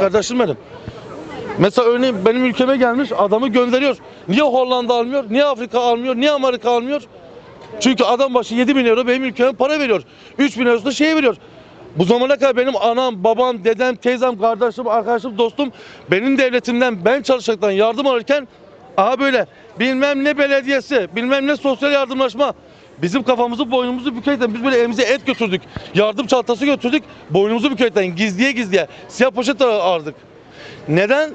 kardeşim benim. Mesela örneğin benim ülkeme gelmiş adamı gönderiyor. Niye Hollanda almıyor? Niye Afrika almıyor? Niye Amerika almıyor? Çünkü adam başı 7 bin euro benim ülkeme para veriyor. 3 bin euro da şeye veriyor. Bu zamana kadar benim anam, babam, dedem, teyzem, kardeşim, arkadaşım, dostum benim devletimden ben çalışacaktan yardım alırken aha böyle bilmem ne belediyesi, bilmem ne sosyal yardımlaşma bizim kafamızı boynumuzu bükerken biz böyle evimize et götürdük. Yardım çantası götürdük. Boynumuzu bükerken gizliye gizliye siyah poşet aradık. Neden?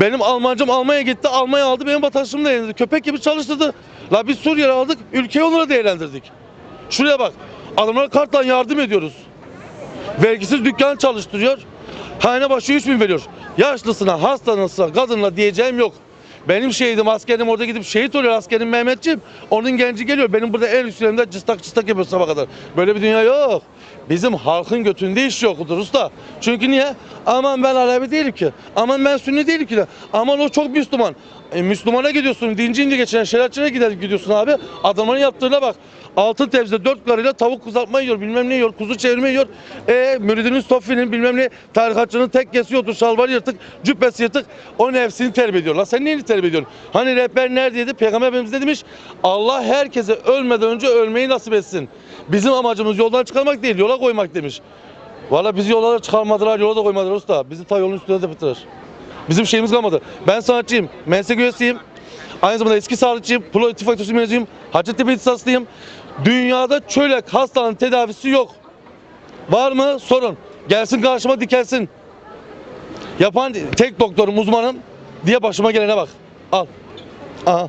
Benim Almancım Almanya gitti, Almanya aldı, benim vatandaşımı da değerlendirdi. Köpek gibi çalıştırdı. La biz Suriye'yi aldık, ülkeyi onlara değerlendirdik. Şuraya bak, adamlara kartla yardım ediyoruz. Vergisiz dükkan çalıştırıyor. Hane başı 3 bin veriyor. Yaşlısına, hastasına, kadınla diyeceğim yok. Benim şehidim, askerim orada gidip şehit oluyor askerim Mehmetciğim. Onun genci geliyor. Benim burada el üstlerimde cıstak cıstak yapıyor sabah kadar. Böyle bir dünya yok. Bizim halkın götünde iş yoktur usta. Çünkü niye? Aman ben Alevi değilim ki. Aman ben Sünni değilim ki. Aman o çok Müslüman. E, Müslümana gidiyorsun, dinci ince geçen şeriatçıya gider gidiyorsun abi. Adamların yaptığına bak. Altın tepside dört karıyla tavuk kızartma yiyor, bilmem ne yiyor, kuzu çevirme yiyor. E müridinin Sofi'nin bilmem ne tarikatçının tek kesiyordu, şalvarı yırtık, cübbesi yırtık. O nefsini terbiye ediyor. Lan sen neyini terbiye ediyorsun? Hani rehber neredeydi? Peygamber Efendimiz ne demiş? Allah herkese ölmeden önce ölmeyi nasip etsin. Bizim amacımız yoldan çıkarmak değil, yola koymak demiş. Valla bizi yola çıkarmadılar, yola da koymadılar usta. Bizi ta yolun üstüne de bitirir. Bizim şeyimiz kalmadı. Ben sanatçıyım, meslek üyesiyim. Aynı zamanda eski sağlıkçıyım, Polo İttifak Fakültesi mezunuyum, Hacettepe İhtisaslıyım. Dünyada çölek hastanın tedavisi yok. Var mı? Sorun. Gelsin karşıma dikelsin. Yapan tek doktorum, uzmanım diye başıma gelene bak. Al. Aha.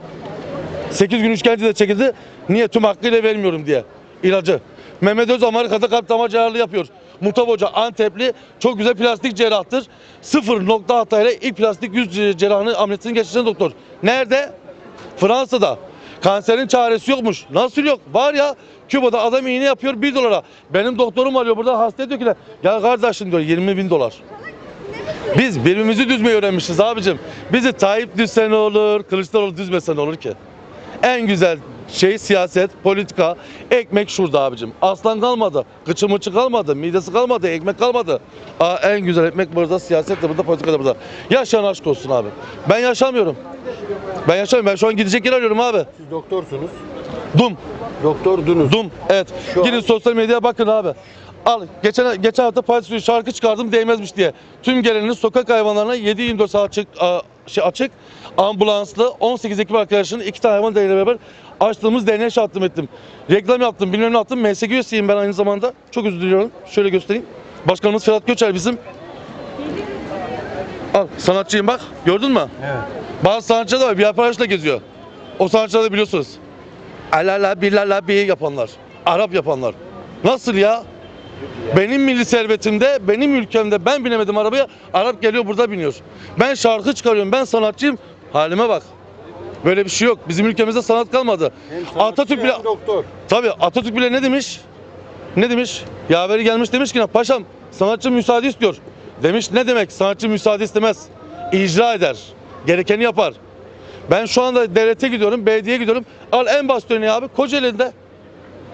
8 gün işkence de çekildi. Niye? Tüm hakkıyla vermiyorum diye. İlacı. Mehmet Öz Amerika'da kalp damar cerrahlığı yapıyor. Mustafa Hoca Antepli çok güzel plastik cerrahtır. Sıfır nokta hatayla ilk plastik yüz cerrahını ameliyatını geçiren doktor. Nerede? Fransa'da. Kanserin çaresi yokmuş. Nasıl yok? Var ya Küba'da adam iğne yapıyor 1 dolara. Benim doktorum arıyor burada hasta diyor ki ya kardeşim diyor 20 bin dolar. Biz birbirimizi düzmeyi öğrenmişiz abicim. Bizi Tayyip düzse ne olur, Kılıçdaroğlu düzmese ne olur ki? En güzel şey siyaset, politika, ekmek şurada abicim. Aslan kalmadı, kıçı mıçı kalmadı, midesi kalmadı, ekmek kalmadı. Aa, en güzel ekmek burada, siyaset de burada, politika da burada. Yaşayan aşk olsun abi. Ben yaşamıyorum. Ben yaşamıyorum. Ben şu an gidecek yer arıyorum abi. Siz doktorsunuz. Dum. Doktordunuz. Dum. Evet. Şu Gidin an- sosyal medyaya bakın abi. Al geçen geçen hafta Paris şarkı çıkardım değmezmiş diye. Tüm gelenin sokak hayvanlarına 7-24 saat açık, a, şey açık ambulanslı 18 ekip arkadaşının iki tane hayvan değerle beraber açtığımız DNA şahtım ettim. Reklam yaptım bilmem ne yaptım. MSG üyesiyim ben aynı zamanda. Çok özür diliyorum. Şöyle göstereyim. Başkanımız Ferhat Göçer bizim. Al sanatçıyım bak. Gördün mü? Evet. Bazı sanatçılar da var bir arkadaşla geziyor. O sanatçıları da biliyorsunuz. Alala bilala bi yapanlar. Arap yapanlar. Nasıl ya? Benim milli servetimde, benim ülkemde ben binemedim arabaya. Arap geliyor burada biniyor. Ben şarkı çıkarıyorum, ben sanatçıyım. Halime bak. Böyle bir şey yok. Bizim ülkemizde sanat kalmadı. Hem Atatürk bile doktor. Tabii Atatürk bile ne demiş? Ne demiş? Yaveri gelmiş demiş ki paşam sanatçı müsaade istiyor. Demiş ne demek sanatçı müsaade istemez. İcra eder. Gerekeni yapar. Ben şu anda devlete gidiyorum, belediyeye gidiyorum. Al en basit örneği abi Kocaeli'nde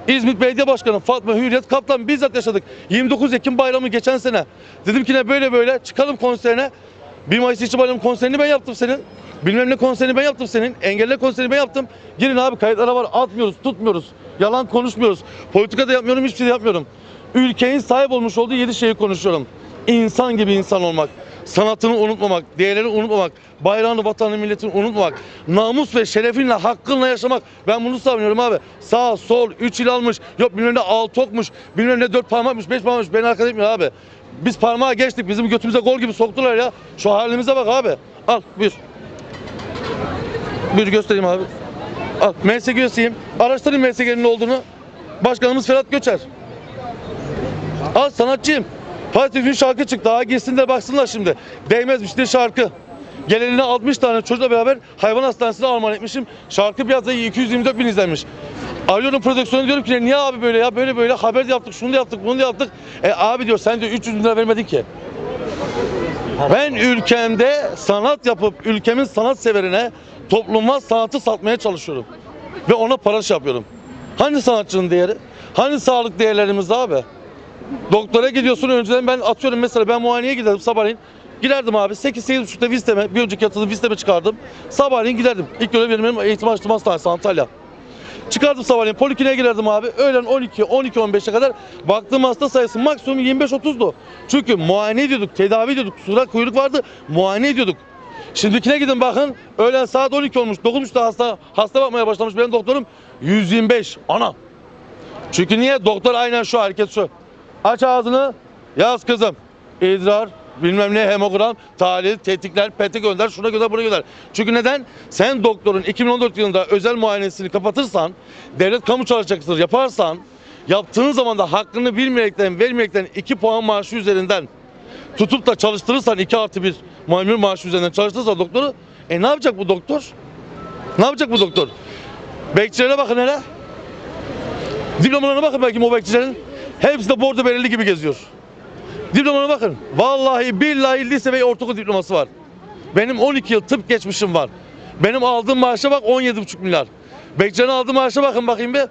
İzmit Belediye Başkanı Fatma Hürriyet Kaplan bizzat yaşadık. 29 Ekim bayramı geçen sene. Dedim ki ne böyle böyle çıkalım konserine. 1 Mayıs İşçi Bayramı konserini ben yaptım senin. Bilmem ne konserini ben yaptım senin. Engelle konserini ben yaptım. Girin abi kayıtlara var atmıyoruz, tutmuyoruz. Yalan konuşmuyoruz. Politika da yapmıyorum, hiçbir şey de yapmıyorum. Ülkenin sahip olmuş olduğu 7 şeyi konuşuyorum. İnsan gibi insan olmak. Sanatını unutmamak, değerlerini unutmamak, bayrağını, vatanını, milletini unutmamak, namus ve şerefinle, hakkınla yaşamak. Ben bunu savunuyorum abi. Sağ, sol, 3 il almış, yok bilmem ne altı okmuş, bilmem ne 4 parmakmış, 5 parmakmış. Beni arkada etmiyor abi. Biz parmağa geçtik, bizim götümüze gol gibi soktular ya. Şu halimize bak abi. Al, buyur. Buyur göstereyim abi. Al, MSG üyesiyim. Araştırın MSG'nin olduğunu. Başkanımız Ferhat Göçer. Al sanatçıyım. Fatih Gün şarkı çıktı. Daha girsin de baksınlar şimdi. Değmezmiş diye şarkı. Geleline 60 tane çocukla beraber hayvan hastanesine armağan etmişim. Şarkı hafta 224 bin izlenmiş. Arıyorum prodüksiyonu diyorum ki niye abi böyle ya böyle böyle haber de yaptık şunu da yaptık bunu da yaptık. E abi diyor sen diyor 300 bin lira vermedin ki. Ben ülkemde sanat yapıp ülkemin sanat severine topluma sanatı satmaya çalışıyorum. Ve ona para şey yapıyorum. Hani sanatçının değeri? Hani sağlık değerlerimiz abi? Doktora gidiyorsun önceden ben atıyorum mesela ben muayeneye giderim sabahleyin. Giderdim abi 8-8.30'da visteme, bir önceki yatılı visteme çıkardım. Sabahleyin giderdim. İlk görev benim eğitim açtım hastanesi Antalya. Çıkardım sabahleyin polikliniğe girerdim abi. Öğlen 12, 12, 15'e kadar baktığım hasta sayısı maksimum 25-30'du. Çünkü muayene ediyorduk, tedavi ediyorduk. Sıra kuyruk vardı, muayene ediyorduk. Şimdikine gidin bakın. Öğlen saat 12 olmuş. 9.30'da hasta hasta bakmaya başlamış benim doktorum. 125. Ana. Çünkü niye? Doktor aynen şu hareket şu. Aç ağzını. Yaz kızım. İdrar, bilmem ne hemogram, tahlil, tetikler, peti gönder, şuna gönder, buraya gönder. Çünkü neden? Sen doktorun 2014 yılında özel muayenesini kapatırsan, devlet kamu çalışacaktır yaparsan, yaptığın zaman da hakkını bilmeyerekten, vermeyerekten 2 puan maaşı üzerinden tutup da çalıştırırsan 2 artı 1 muayene maaşı üzerinden çalıştırırsan doktoru, e ne yapacak bu doktor? Ne yapacak bu doktor? Bekçilere bakın hele. Diplomalarına bakın belki o bekçilerin. Hepsi de bordo bereli gibi geziyor. Diplomana bakın. Vallahi billahi lise ve ortaokul diploması var. Benim 12 yıl tıp geçmişim var. Benim aldığım maaşa bak 17,5 milyar. Bekçilerin aldığı maaşa bakın bakayım bir.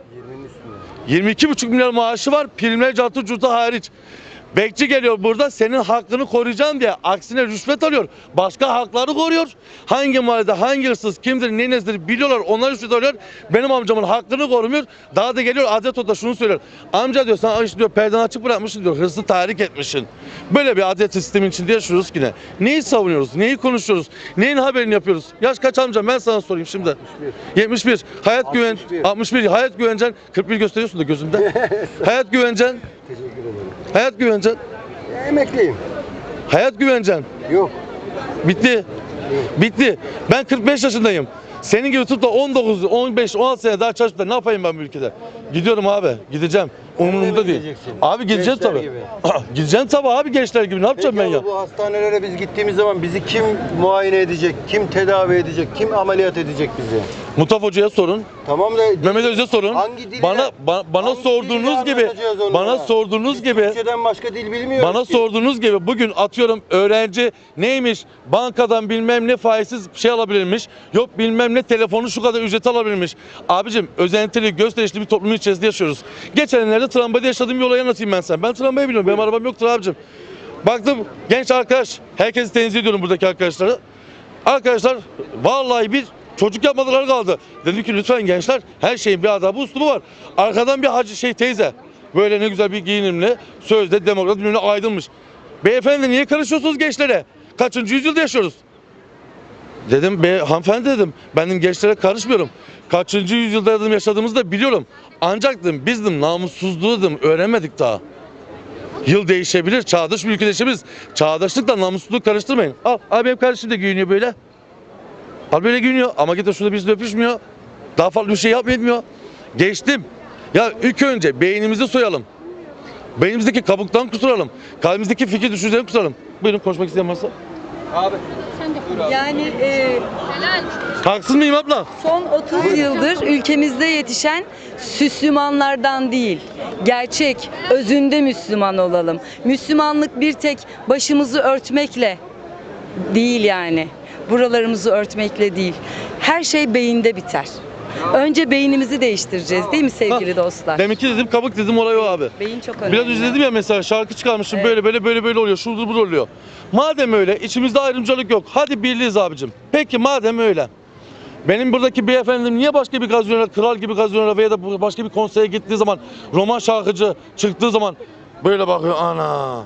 22,5 milyar maaşı var. Primler cartı curtu hariç. Bekçi geliyor burada senin hakkını koruyacağım diye aksine rüşvet alıyor. Başka hakları koruyor. Hangi mahallede hangi hırsız kimdir ne nedir biliyorlar onlar rüşvet alıyor. Benim amcamın hakkını korumuyor. Daha da geliyor adet oda şunu söylüyor. Amca diyor sen işte diyor perdeni açık bırakmışsın diyor hırsız tahrik etmişsin. Böyle bir adet sistemin içinde yaşıyoruz ki ne? Neyi savunuyoruz? Neyi konuşuyoruz? Neyin haberini yapıyoruz? Yaş kaç amcam ben sana sorayım şimdi. 71. Hayat güven 61. 61. Hayat güvencen 41 gösteriyorsun da gözümde. Hayat güvencen Teşekkür ederim. Hayat güvencen. Emekliyim. Hayat güvencen. Yok. Bitti. Bitti. Ben 45 yaşındayım. Senin gibi tutup da 19, 15, 16 sene daha çalışıp da ne yapayım ben bu ülkede? Gidiyorum abi. Gideceğim. Umurumda değil. gideceksin? Abi gideceğim Gençler tabii. gibi. gideceğim tabii abi gençler gibi. Ne yapacağım Peki ben ya? bu hastanelere biz gittiğimiz zaman bizi kim muayene edecek, kim tedavi edecek, kim ameliyat edecek bizi? Mustafa Hoca'ya sorun. Tamam da Mehmet Öz'e sorun. Hangi dille- bana ba- bana hangi sorduğunuz dille gibi anlatacağız onlara? bana sorduğunuz Biz gibi Türkçeden başka dil bilmiyoruz Bana ki. sorduğunuz gibi bugün atıyorum öğrenci neymiş bankadan bilmem ne faizsiz şey alabilirmiş. Yok bilmem ne telefonu şu kadar ücret alabilirmiş. Abicim özentili gösterişli bir toplumun içerisinde yaşıyoruz. Geçenlerde tramvayda yaşadığım bir olayı anlatayım ben sana. Ben tramvaya biniyorum benim arabam yoktur abicim. Baktım genç arkadaş herkesi tenzih ediyorum buradaki arkadaşları. Arkadaşlar vallahi bir çocuk yapmadılar kaldı. Dedim ki lütfen gençler her şeyin bir adabı uslubu var. Arkadan bir hacı şey teyze böyle ne güzel bir giyinimli sözde demokrat ne aydınmış. Beyefendi niye karışıyorsunuz gençlere? Kaçıncı yüzyılda yaşıyoruz? Dedim be hanımefendi dedim ben dedim, gençlere karışmıyorum. Kaçıncı yüzyılda dedim yaşadığımızı da biliyorum. Ancak dedim biz dedim namussuzluğu dedim öğrenmedik daha. Yıl değişebilir, çağdaş bir ülke. Çağdaşlıkla namussuzluğu karıştırmayın. Al, abi benim kardeşim de giyiniyor böyle. Al böyle giyiniyor ama gidip şurada bizle öpüşmüyor. Daha farklı bir şey yapmıyor etmiyor. Geçtim. Ya ilk önce beynimizi soyalım. Beynimizdeki kabuktan kurtulalım. Kalbimizdeki fikir düşünceleri kurtulalım. Buyurun konuşmak isteyen varsa. Yani e, Haksız mıyım abla? son 30 yıldır ülkemizde yetişen Süslümanlardan değil, gerçek, özünde Müslüman olalım. Müslümanlık bir tek başımızı örtmekle değil yani. Buralarımızı örtmekle değil. Her şey beyinde biter. Önce beynimizi değiştireceğiz değil mi sevgili Ha, dostlar? Deminki dedim kabuk dedim olay o abi. Beyin çok önemli. Biraz önce dedim ya mesela şarkı çıkarmışım Evet. böyle böyle böyle böyle oluyor. Şurada burada oluyor. Madem öyle içimizde ayrımcılık yok. Hadi birliğiz abicim. Peki madem öyle. Benim buradaki beyefendim niye başka bir gazyonera, kral gibi gazyonera veya da başka bir konsere gittiği zaman roman şarkıcı çıktığı zaman böyle bakıyor ana.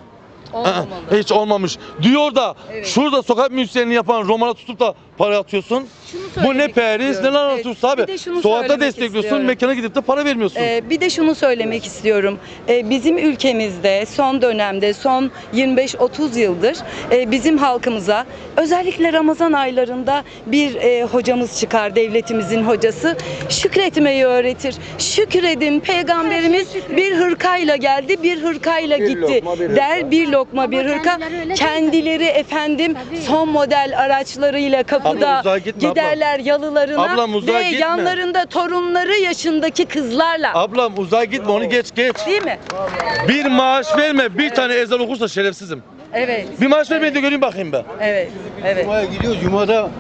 Olmamalı. Hiç olmamış. Diyor da Evet. şurada sokak müzisyenini yapan romana tutup da para atıyorsun. Şunu Bu ne söylemek Paris istiyorum. ne Evet, anlatıyorsun abi. bir de şunu Sokakta söylemek destekliyorsun istiyorum. mekana gidip de para vermiyorsun. Ee, bir de şunu söylemek istiyorum. Ee, bizim ülkemizde son dönemde, son 25-30 yıldır e, bizim halkımıza özellikle Ramazan aylarında bir e, hocamız çıkar, devletimizin hocası. Şükretmeyi öğretir. Şükredin, peygamberimiz bir hırkayla geldi, bir hırkayla Bir gitti. lokma, bir hırka. Der bir lokma, bir hırka. kendileri Kendileri efendim Tabii. son model araçlarıyla kapıda Abla gitme giderler yalılarına Ablam uzağa ve gitme. yanlarında torunları yaşındaki kızlarla. Ablam uzağa gitme onu geç geç. Değil mi? Bir maaş verme bir tane ezan okursa şerefsizim. Evet. Bir maaş vermeyin de göreyim bakayım ben. Evet. Evet. Cuma'ya gidiyoruz. Cuma'da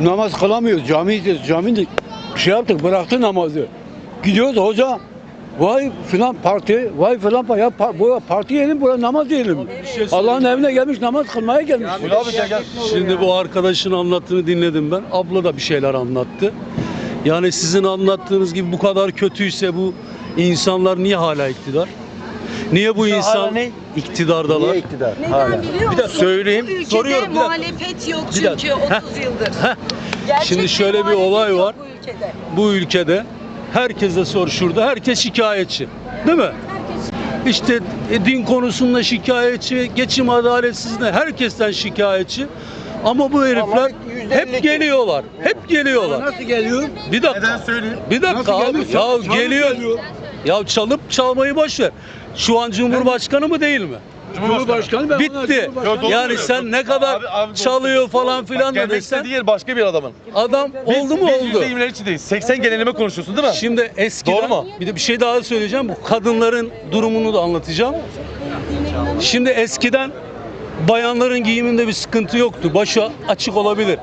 namaz kılamıyoruz. Gidiyoruz. Camide şey yaptık bıraktı namazı. Gidiyoruz hoca Vay filan parti, vay filan parti. Ya pa- bu parti yiyelim, buraya namaz diyelim. Allah'ın evine gelmiş namaz kılmaya gelmiş. Abi gel gel. Şimdi bu arkadaşın anlattığını dinledim ben. Abla da bir şeyler anlattı. Yani sizin anlattığınız gibi bu kadar kötüyse bu insanlar niye hala iktidar? Niye bu Hala insan ne? iktidardalar? Niye iktidar? Neden Hala. biliyor Bir de musun? söyleyeyim, Bu ülkede soruyorum, bir muhalefet yok çünkü 30 yıldır. Gerçek Şimdi şöyle bir olay var. Bu ülkede. Bu ülkede herkese sor şurada herkes şikayetçi. Değil mi? İşte e, din konusunda şikayetçi, geçim adaletsizliğinde herkesten şikayetçi. Ama bu herifler hep geliyorlar. Hep geliyorlar. Nasıl geliyor? Bir dakika. söyleyeyim? Bir dakika Nasıl abi. geliyor? Ya Çalıp geliyor. geliyor. Ya çalıp çalmayı boş ver. Şu an Cumhurbaşkanı mı değil mi? Cumhurbaşkanı ben ona Bitti. Cumhurbaşkanı- Yani sen ne kadar Abi, abi, çalıyor falan filan da Kendisi desen değil başka bir adamın. adam Biz- oldu mu biz oldu. %20'ler içindeyiz. 80 genelime konuşuyorsun değil mi? Şimdi eskiden Doğru mu? bir de bir şey daha söyleyeceğim. Bu kadınların durumunu da anlatacağım. Şimdi eskiden bayanların giyiminde bir sıkıntı yoktu. Başı açık olabilir.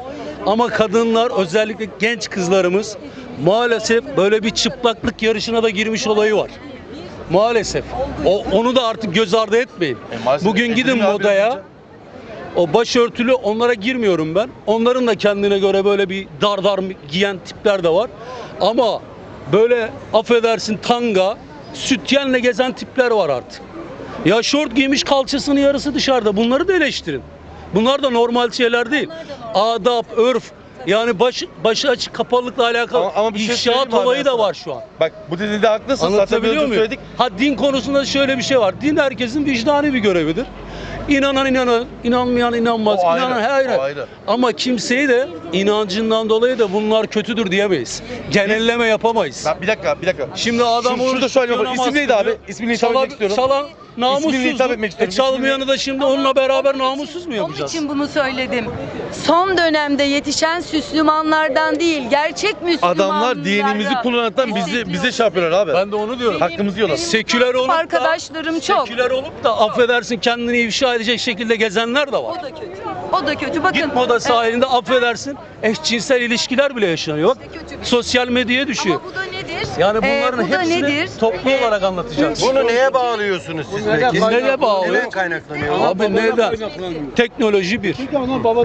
Ama kadınlar özellikle genç kızlarımız maalesef böyle bir çıplaklık yarışına da girmiş olayı var. Maalesef. O, onu da artık göz ardı etmeyin. E, maalesef. Bugün E, gidin abi modaya. O başörtülü onlara girmiyorum ben. Onların da kendine göre böyle bir dar dar giyen tipler de var. Ama böyle affedersin tanga, sütyenle gezen tipler var artık. Ya şort giymiş kalçasının yarısı dışarıda. Bunları da eleştirin. Bunlar da normal şeyler değil. Adap, örf. Yani baş, başı açık kapalılıkla alakalı Ama- ama bir şey söyleyeyim ifşaat mi olayı da var şu an. Bak bu dediğinde haklısın. Zaten Anlatabiliyor biraz önce muyum? söyledik. Ha din konusunda şöyle bir şey var. Din herkesin vicdani bir görevidir. İnanan inanır, inanmayan inanmaz. O ayrı, İnanan her o ayrı. Ama kimseyi de inancından dolayı da bunlar kötüdür diyemeyiz. Genelleme yapamayız. Ben, bir dakika bir dakika. Şimdi adam Şunu- şunu oruç da söyleyeyim. tutuyor, namaz İsim neydi abi? kılıyor. İsmini etmek istiyorum. Çalan İsmini hitap etmek E istiyorum. çalmayanı da şimdi onunla beraber namussuz mu Onun yapacağız? için bunu söyledim. Son dönemde yetişen Süslümanlardan değil, gerçek Müslümanlardan Adamlar dinimizi kullanaraktan bizi bize şey yapıyorlar abi. Ben de onu diyorum. Hakkımızı yiyorlar. Seküler olup da arkadaşlarım çok. Seküler olup da affedersin kendini ifşa edecek şekilde gezenler de var. O da kötü. O da kötü. Bakın. Git moda sahilinde affedersin eşcinsel ilişkiler bile yaşanıyor. Bak İşte kötü bir şey. sosyal medyaya düşüyor. Ama bu da nedir? Yani Ee, bunların bu da hepsini nedir? toplu Ee, olarak anlatacağız. Bunu neye bağlıyorsunuz siz peki? Neye bağlı? Neden kaynaklanıyor? Abi neden? Teknoloji bir.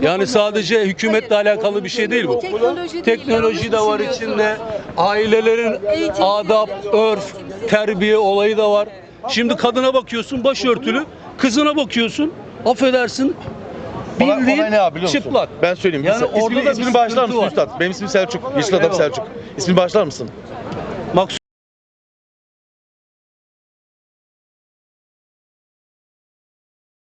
Yani sadece hükümetle alakalı bir şey değil bu. Teknoloji değil, Teknoloji de yanlış var içinde. Ailelerin Eğitim adap, yok. örf, terbiye olayı da var. Şimdi kadına bakıyorsun başörtülü, kızına bakıyorsun affedersin bildiğin olay ne abi biliyor musun? çıplak. Ben söyleyeyim. Yani orada da bir ismini sıkıntı mısın var. Üstad? Benim ismim Selçuk. Yeşil adam. Selçuk. İsmini bağışlar mısın? Maksut